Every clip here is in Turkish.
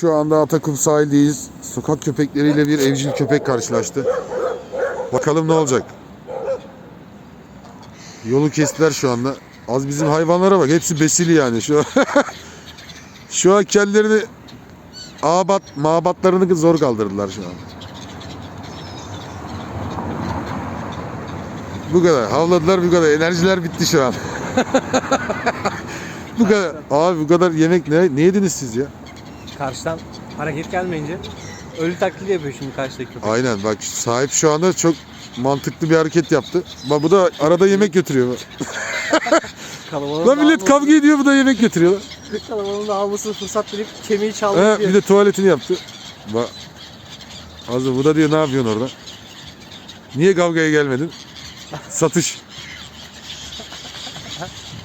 Şu anda Atakum sahildeyiz. Sokak köpekleriyle bir evcil köpek karşılaştı. Bakalım ne olacak. Yolu kestiler şu anda. Az bizim hayvanlara bak. Hepsi besili yani. Şu an, şu an kendilerini abat, mabatlarını zor kaldırdılar şu an. Bu kadar. Havladılar bu kadar. Enerjiler bitti şu an. bu kadar. Abi bu kadar yemek ne, ne yediniz siz ya? Karşıdan hareket gelmeyince ölü taklidi yapıyor şimdi karşıdaki köpek. Aynen bak sahip şu anda çok mantıklı bir hareket yaptı. Bak bu da arada yemek götürüyor. Kalabalığın Lan millet kavga ediyor bu da yemek götürüyor. lan. Kalabalığın dağılmasını fırsat bilip kemiği çaldı He, bir de tuvaletini yaptı. Bak. Az bu da diyor ne yapıyorsun orada? Niye kavgaya gelmedin? Satış.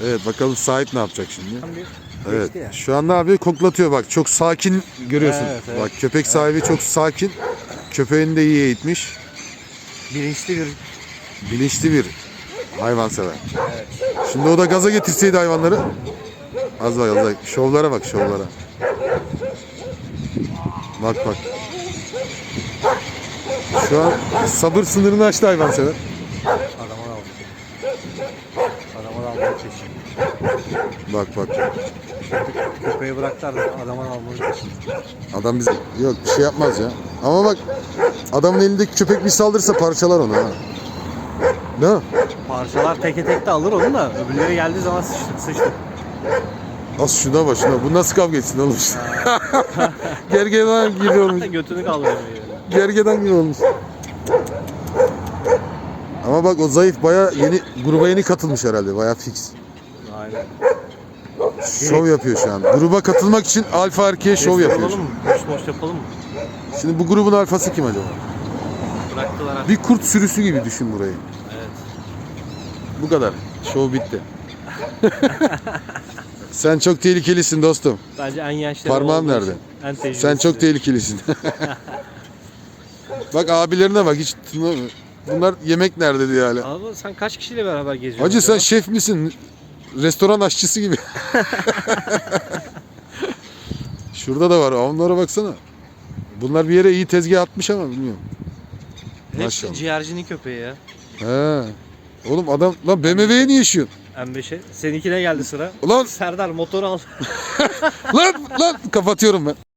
Evet bakalım sahip ne yapacak şimdi? Tam bir Evet. geçti ya. Şu an ne yapıyor? Koklatıyor bak. Çok sakin görüyorsun. Evet, evet. Bak köpek sahibi çok sakin. Köpeğini de iyi eğitmiş. Bilinçli bir Bilinçli bir hayvansever. Şimdi o da gaza getirseydi hayvanları. Az bak az bak. Şovlara bak şovlara. Bak bak. Şu an sabır sınırını aştı hayvansever. adama da aldı. Adama da peşin. Bak bak. Köpeği bıraktılar da adama da almayı peşin. Adam bize yok bir şey yapmaz ya. Ama bak adamın elindeki köpek bir saldırırsa parçalar onu ha. Ne? Parçalar teke tek de alır onu da öbürleri geldiği zaman sıçtı. sıçtı. Az şuna bak şuna. Bu nasıl kavga etsin oğlum işte. Gergedan gibi olmuş. Götünü kaldırıyor. Gergedan gibi olmuş. Ama bak o zayıf baya yeni gruba yeni katılmış herhalde baya fix. Aynen. Şov yapıyor şu an. Gruba katılmak için alfa erkeğe şov Destek yapıyor. olalım mı? Boş boş yapalım mı? Şimdi bu grubun alfası kim acaba? Bıraktılar artık. Bir kurt sürüsü gibi düşün burayı. Evet. Bu kadar. Şov bitti. Sen çok tehlikelisin dostum. Bence en yaşlı Parmağım nerede? En tecrübesi. Sen çok tehlikelisin. bak abilerine bak hiç tınlamıyor. Bunlar yemek nerede diyor hala. Abi sen kaç kişiyle beraber geziyorsun? Hacı sen acaba? şef misin? Restoran aşçısı gibi. Şurada da var. Onlara baksana. Bunlar bir yere iyi tezgah atmış ama bilmiyorum. Hepsi Maşallah. ciğercinin köpeği ya. He. Oğlum adam lan BMW'ye niye yaşıyorsun? M5'e. Seninkine geldi sıra. Ulan Serdar motoru al. lan lan kapatıyorum ben.